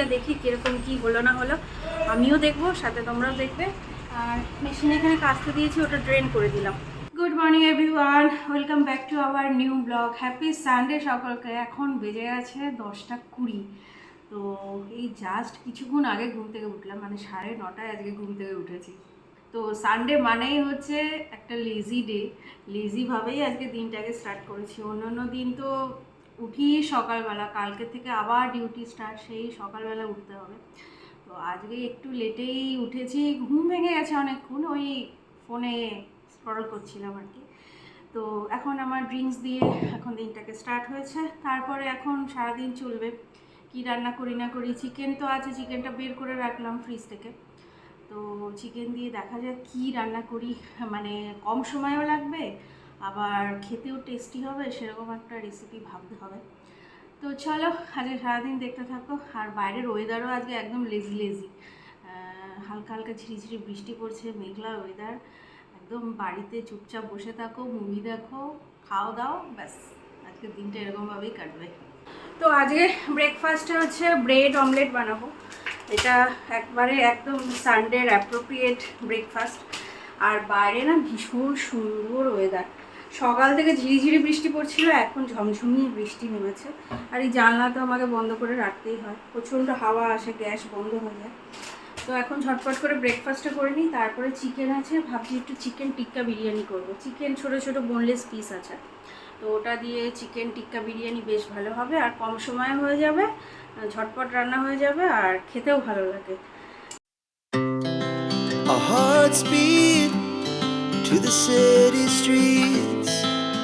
রেসিপিটা দেখি, কীরকম কী হলো না হলো, আমিও দেখব, সাথে তোমরাও দেখবে। আর মেশিনে এখানে কাজতে দিয়েছি, ওটা ড্রেন করে দিলাম। Good morning everyone welcome back to our new vlog happy Sunday সকলকে। এখন বেজে গেছে দশটা কুড়ি। তো এই জাস্ট কিছুক্ষণ আগে ঘুম থেকে উঠলাম মানে সাড়ে নটায় আজকে ঘুম থেকে উঠেছি। তো সানডে মানেই হচ্ছে একটা লেজি ডে লেজিভাবেই আজকে দিনটাকে স্টার্ট করেছি। অন্যান্য দিন তো উঠি সকালবেলা, কালকে থেকে আবার ডিউটি স্টার্ট সেই সকালবেলা উঠতে হবে। তো আজকে একটু লেটেই উঠেছি, ঘুম ভেঙে গেছে অনেকক্ষণ, ওই ফোনে স্ক্রল করছিলাম আর কি। তো এখন আমার ড্রিঙ্কস দিয়ে এখন দিনটাকে স্টার্ট হয়েছে। তারপরে এখন সারাদিন চলবে। কি রান্না করি না করি চিকেন তো আছে চিকেনটা বের করে রাখলাম ফ্রিজ থেকে। তো চিকেন দিয়ে দেখা যাক কি রান্না করি মানে কম সময়ও লাগবে আবার খেতেও টেস্টি হবে, সেরকম একটা রেসিপি ভাবতে হবে। তো চলো, আজকে সারাদিন দেখতে থাকো। আর বাইরের ওয়েদারও আজকে একদম লেজি লেজি হালকা হালকা ঝিরিঝিরি বৃষ্টি পড়ছে, মেঘলা ওয়েদার একদম বাড়িতে চুপচাপ বসে থাকো মুভি দেখো খাও দাও, ব্যাস। আজকের দিনটা এরকমভাবেই কাটবে। তো আজকে ব্রেকফাস্টে হচ্ছে ব্রেড অমলেট বানাবো। এটা একবারে একদম সানডের অ্যাপ্রোপ্রিয়েট ব্রেকফাস্ট আর বাইরে না ভীষণ সুন্দর ওয়েদার সকাল থেকে ঝিরিঝিরি বৃষ্টি পড়ছিল, এখন ঝমঝমিয়ে বৃষ্টি নেমেছে। আর এই জানলা তো আমাকে বন্ধ করে রাখতেই হয়। প্রচণ্ড হাওয়া আসে, গ্যাস বন্ধ হয়ে যায়। তো এখন ঝটপট করে ব্রেকফাস্টটা করে নিই, তারপরে চিকেন আছে, ভাবছি একটু চিকেন টিক্কা বিরিয়ানি করব। চিকেন ছোটো ছোটো বোনলেস পিস আছে। তো ওটা দিয়ে চিকেন টিক্কা বিরিয়ানি বেশ ভালো হবে, আর কম সময়ে হয়ে যাবে, ঝটপট রান্না হয়ে যাবে, আর খেতেও ভালো লাগে। To the city streets.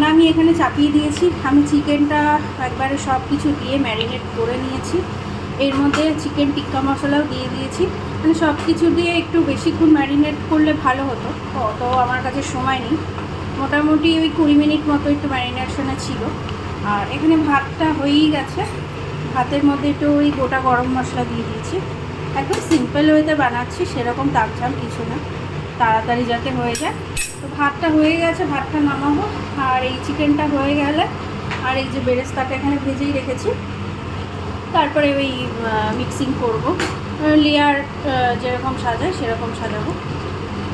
রান্না আমি এখানে চাপিয়ে দিয়েছি। আমি চিকেনটা একবারে সব কিছু দিয়ে ম্যারিনেট করে নিয়েছি। এর মধ্যে চিকেন টিক্কা মশলাও দিয়ে দিয়েছি। মানে সব কিছু দিয়ে একটু বেশিক্ষণ ম্যারিনেট করলে ভালো হতো। অত আমার কাছে সময় নেই। মোটামুটি ওই কুড়ি মিনিট মতো একটু ম্যারিনেশনে ছিল। আর এখানে ভাতটা হয়েই গেছে। ভাতের মধ্যে একটু ওই গোটা গরম মশলা দিয়ে দিয়েছি। একদম সিম্পল ওয়েতে বানাচ্ছি, সেরকম তাপঝাম কিছু না। তাড়াতাড়ি যাতে হয়ে যায়। তো ভাতটা হয়ে গেছে, ভাতটা নামাবো। আর এই চিকেনটা হয়ে গেলে, আর এই যে বেরেস্তাটা এখানে ভেজেই রেখেছি। তারপরে ওই মিক্সিং করব। লেয়ার যেরকম সাজায় সেরকম সাজাবো।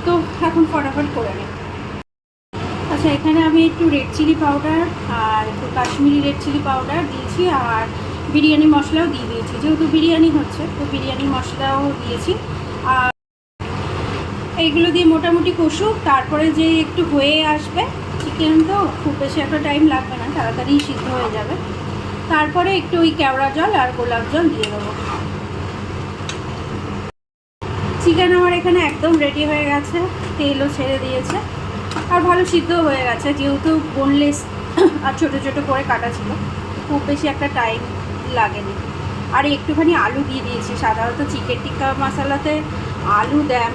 তো এখন ফটাফট করে নিই আচ্ছা এখানে আমি একটু রেড চিলি পাউডার আর একটু কাশ্মীরি রেড চিলি পাউডার দিয়েছি আর বিরিয়ানি মশলাও দিয়ে দিয়েছি। যেহেতু বিরিয়ানি হচ্ছে, তো বিরিয়ানি মশলাও দিয়েছি। আর এইগুলো দিয়ে মোটামুটি কষুক, তারপরে যে একটু হয়ে আসবে চিকেন তো, খুব বেশি একটা টাইম লাগবে না, তাড়াতাড়ি সিদ্ধ হয়ে যাবে। তারপরে একটু ওই কেওড়া জল আর গোলাপ জল দিয়ে দেবো। চিকেন আমার এখানে একদম রেডি হয়ে গেছে, তেলও ছেড়ে দিয়েছে, আর ভালো সিদ্ধ হয়ে গেছে, যেহেতু বোনলেস আর ছোটো ছোটো করে কাটা ছিল, খুব বেশি একটা টাইম লাগেনি। আর একটুখানি আলু দিয়ে দিয়েছি, সাধারণত চিকেন টিক্কা মশলাতে আলু দেয়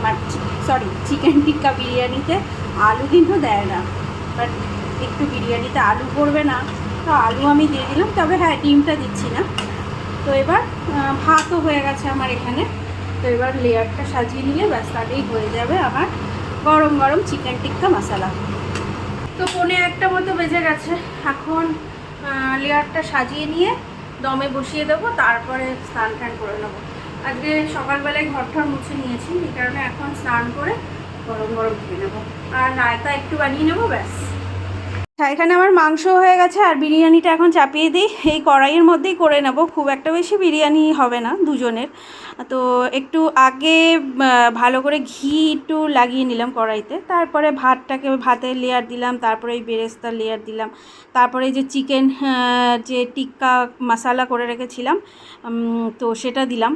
সরি চিকেন টিক্কা বিরিয়ানিতে আলু কিন্তু দেয় না। বাট একটু বিরিয়ানিতে আলু পড়বে না। তো আলু আমি দিয়ে দিলাম, তবে হ্যাঁ ডিমটা দিচ্ছি না। তো এবার ভাতও হয়ে গেছে আমার এখানে। তো এবার লেয়ারটা সাজিয়ে নিলে ব্যাস তাতেই হয়ে যাবে আমার গরম গরম চিকেন টিক্কা মশালা তো পনে একটা মতো বেজে গেছে। এখন লেয়ারটা সাজিয়ে নিয়ে দমে বসিয়ে দেবো, তারপরে স্নান টান করে নেব। আজকে সকালবেলায় ঘর ঠর মুছে নিয়েছি, এই কারণে এখন স্নান করে গরম গরম খেয়ে নেব। আর রায়তা একটু বানিয়ে নেব, ব্যাস। এখানে আমার মাংস হয়ে গেছে আর বিরিয়ানিটা এখন চাপিয়ে দিই। এই কড়াইয়ের মধ্যেই করে নেব। খুব একটা বেশি বিরিয়ানি হবে না দুজনের। তো একটু আগে ভালো করে ঘি একটু লাগিয়ে নিলাম কড়াইতে। তারপরে ভাতটাকে ভাতের লেয়ার দিলাম, তারপরে এই বেরেস্তার লেয়ার দিলাম। তারপরে যে চিকেন যে টিক্কা মশালা করে রেখেছিলাম তো সেটা দিলাম।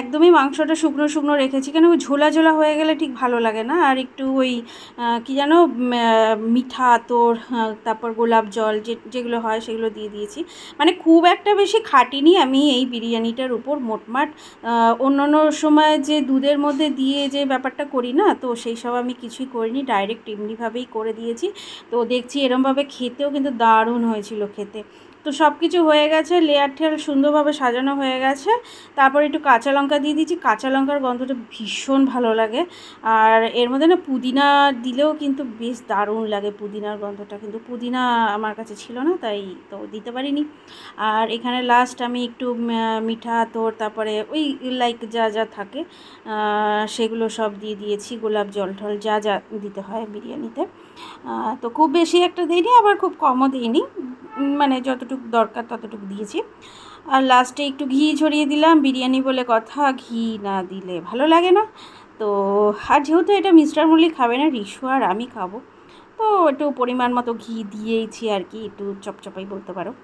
একদমই মাংসটা শুকনো শুকনো রেখেছি কেন? ঝোলা ঝোলা হয়ে গেলে ঠিক ভালো লাগে না। আর একটু ওই কি যেন মিঠা তোর তারপর গোলাপ জল যে, যেগুলো হয় সেগুলো দিয়ে দিয়েছি। মানে খুব একটা বেশি খাটিনি আমি এই বিরিয়ানিটার উপর মোটমাট। অন্য অন্য সময় যে দুধের মধ্যে দিয়ে যে ব্যাপারটা করি না, তো সেই সব আমি কিছুই করিনি ডাইরেক্ট এমনিভাবেই করে দিয়েছি। তো দেখছি এরমভাবে খেতেও কিন্তু দারুণ হয়েছিল খেতে। তো সব কিছু হয়ে গেছে লেয়ার ঠেয়ার সুন্দরভাবে সাজানো হয়ে গেছে। তারপর একটু কাঁচা লঙ্কা দিয়ে দিয়েছি, কাঁচা লঙ্কার গন্ধটা ভীষণ ভালো লাগে। আর এর মধ্যে না পুদিনা দিলেও কিন্তু বেশ দারুণ লাগে পুদিনার গন্ধটা, কিন্তু পুদিনা আমার কাছে ছিল না, তাই তো দিতে পারিনি। আর এখানে লাস্ট আমি একটু মিঠা তোর তারপরে ওই লাইক যা যা থাকে সেগুলো সব দিয়ে দিয়েছি, গোলাপ জল টল যা যা দিতে হয় বিরিয়ানিতে। তো খুব বেশি একটা দিইনি, আবার খুব কমও দিইনি। মানে যতটুকু দরকার ততটুকু দিয়েছি। আর লাস্টে একটু ঘি ছড়িয়ে দিলাম। বিরিয়ানি বলে কথা, ঘি না দিলে ভালো লাগে না। তো, আর যেহেতু এটা মিস্টার মল্লিক খাবে না রিশু আর আমি খাব। তো একটু পরিমাণ মতো ঘি দিয়েইছি আর কি, একটু চপচপাই বলতে পারো।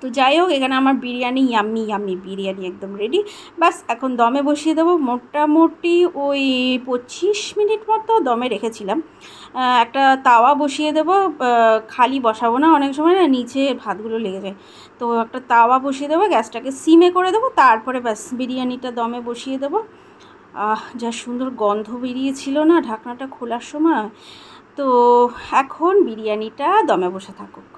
তো যাই হোক, এখানে আমার বিরিয়ানি ইয়াম্মি ইয়াম্মি বিরিয়ানি একদম রেডি বাস এখন দমে বসিয়ে দেবো। মোটামুটি ওই পঁচিশ মিনিট মতো দমে রেখেছিলাম। একটা তাওয়া বসিয়ে দেবো। খালি বসাবো না, অনেক সময় না নিচে ভাতগুলো লেগে যায়। তো একটা তাওয়া বসিয়ে দেবো, গ্যাসটাকে সিমে করে দেবো। তারপরে ব্যাস, বিরিয়ানিটা দমে বসিয়ে দেবো। যা সুন্দর গন্ধ বেরিয়েছিল না ঢাকনাটা খোলার সময়। তো এখন বিরিয়ানিটা দমে বসে থাকুক।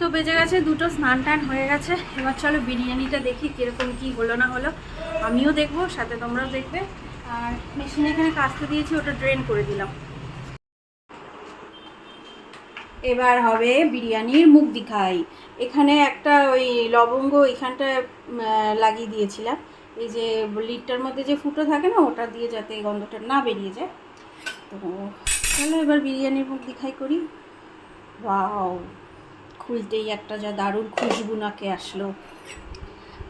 তো বেজে গেছে, দুটো স্নান টান হয়ে গেছে। এবার চলো বিরিয়ানিটা দেখি কীরকম কী হলো না হলো। আমিও দেখব, সাথে তোমরাও দেখবে। আর মেশিনে এখানে কাচতে দিয়েছি, ওটা ড্রেন করে দিলাম। এবার হবে বিরিয়ানির মুখ দিখাই এখানে একটা ওই লবঙ্গ এখানটায় লাগিয়ে দিয়েছিলাম। এই যে লিডটার মধ্যে যে ফুটো থাকে না, ওটা দিয়ে যাতে গন্ধটা না বেরিয়ে যায়। তো চলো এবার বিরিয়ানির মুখ দিখাই করি। ওয়াও! খুলতেই একটা যা দারুণ খুশবু নাকে আসলো।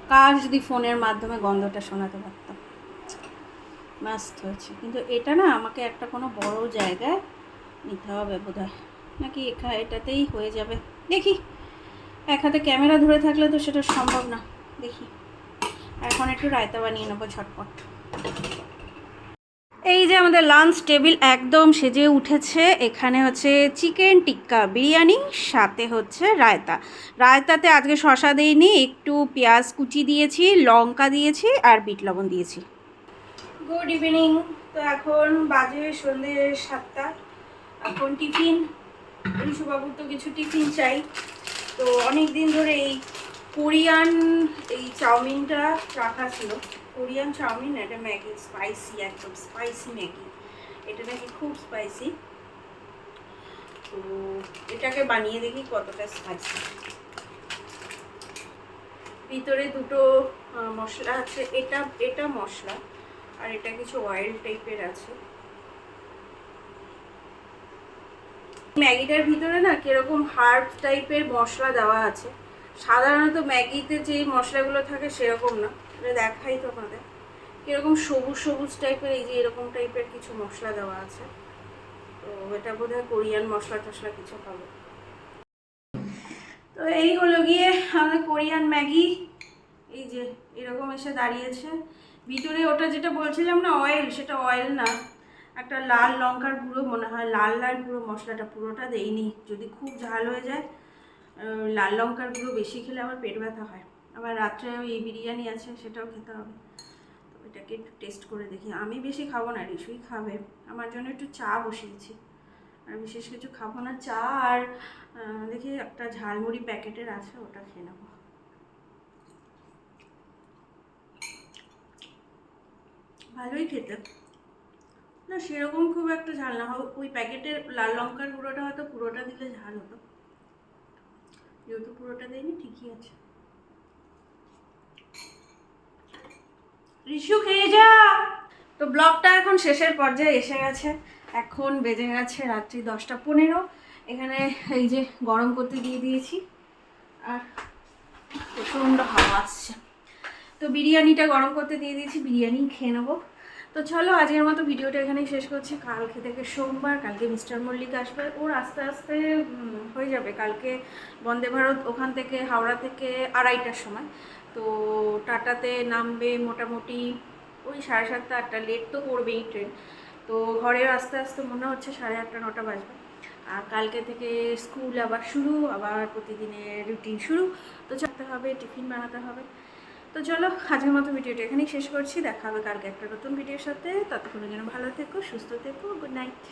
কার যদি ফোনের মাধ্যমে গন্ধটা শোনাতে পারতাম? মাস্ত হয়েছে। কিন্তু এটা না আমাকে একটা কোনো বড় জায়গায় নিতে হবে বোধ হয় নাকি এখা এটাতেই হয়ে যাবে। দেখি। এক হাতে ক্যামেরা ধরে থাকলে তো সেটা সম্ভব না। দেখি। এখন একটু রায়তা বানিয়ে নেব ঝটপট। এই যে আমাদের লাঞ্চ টেবিল একদম সেজে উঠেছে, এখানে হচ্ছে চিকেন টিক্কা বিরিয়ানি, সাথে হচ্ছে রায়তা। রায়তাতে আজকে শশা দিইনি, একটু পেঁয়াজ কুচি দিয়েছি, লঙ্কা দিয়েছি আর বিট লবণ দিয়েছি। গুড ইভিনিং তো এখন বাজে সন্ধে সাতটা। এখন টিফিন। ঋষুবাবুর তো কিছু টিফিন চাই। তো অনেক দিন ধরে এই কোরিয়ান, এই চাউমিনটা রাখা ছিল। কোরিয়ান চাউমিন এটা ম্যাগি স্পাইসি একদম স্পাইসি ম্যাগি। এটা নাকি খুব স্পাইসি তো এটাকে বানিয়ে দেখি কতটা স্পাইসি ভিতরে দুটো মশলা আছে। এটা এটা মশলা, আর এটা কিছু অয়েল টাইপের আছে। ম্যাগিটার ভিতরে না কীরকম হার্ব টাইপের মশলা দেওয়া আছে। সাধারণত ম্যাগিতে যে মশলাগুলো থাকে সেরকম না। এটা দেখাই তোমাদের। কীরকম সবুজ সবুজ টাইপের, এই যে এরকম টাইপের কিছু মশলা দেওয়া আছে। তো এটা বোধ হয় কোরিয়ান মশলা টশলা কিছু হবে। তো এই হলো গিয়ে আমাদের কোরিয়ান ম্যাগি। এই যে এরকম এসে দাঁড়িয়েছে। ভিতরে ওটা যেটা বলছিলাম না অয়েল সেটা অয়েল না। একটা লাল লঙ্কার গুঁড়ো, মনে হয় লাল লাল পুরো মশলাটা পুরোটা দেইনি। যদি খুব ঝাল হয়ে যায় লাল লঙ্কার গুঁড়ো বেশি খেলে আমার পেট ব্যথা হয়। আবার রাত্রে ওই বিরিয়ানি আছে, সেটাও খেতে হবে। তো এটাকে একটু টেস্ট করে দেখি। আমি বেশি খাব না রিসুই খাবে। আমার জন্য একটু চা বসিয়েছি। আর বিশেষ কিছু খাব না। চা আর দেখি একটা ঝালমুড়ি প্যাকেটের আছে, ওটা খেয়ে নেব। ভালোই খেতে। না, সেরকম খুব একটা ঝাল না। ওই প্যাকেটের লাল লঙ্কার গুঁড়োটা হয়তো পুরোটা দিলে ঝাল হতো। যেহেতু পুরোটা দেয়নি, ঠিকই আছে। রিশু, খেয়ে যা। তো ব্লগটা এখন শেষের পর্যায়ে এসে গেছে। এখন বেজে গেছে রাত্রি দশটা পনেরো। এখানে এই যে গরম করতে দিয়ে দিয়েছি। আর প্রচণ্ড হাওয়া আসছে। তো বিরিয়ানিটা গরম করতে দিয়ে দিয়েছি, বিরিয়ানি খেয়ে নেব। তো চলো আজকের মতো ভিডিওটা এখানেই শেষ করছি। কালকে থেকে সোমবার কালকে মিস্টার মল্লিক আসবে। ওর আস্তে আস্তে হয়ে যাবে কালকে বন্দে ভারত ওখান থেকে হাওড়া থেকে আড়াইটার সময়। তো টাটাতে নামবে মোটামুটি ওই সাড়ে সাতটা আটটা। লেট তো করবেই ট্রেন তো ঘরে আস্তে আস্তে মনে হচ্ছে সাড়ে আটটা, নটা বাজবে। আর কালকে থেকে স্কুল আবার শুরু, আবার প্রতিদিনের রুটিন শুরু। তো চাপতে হবে টিফিন বানাতে হবে। তো চলো, আজকের মতো ভিডিওটা এখানেই শেষ করছি। দেখা হবে কালকে একটা নতুন ভিডিওর সাথে। ততক্ষণ যেন ভালো থেকো, সুস্থ থেকো, গুড নাইট।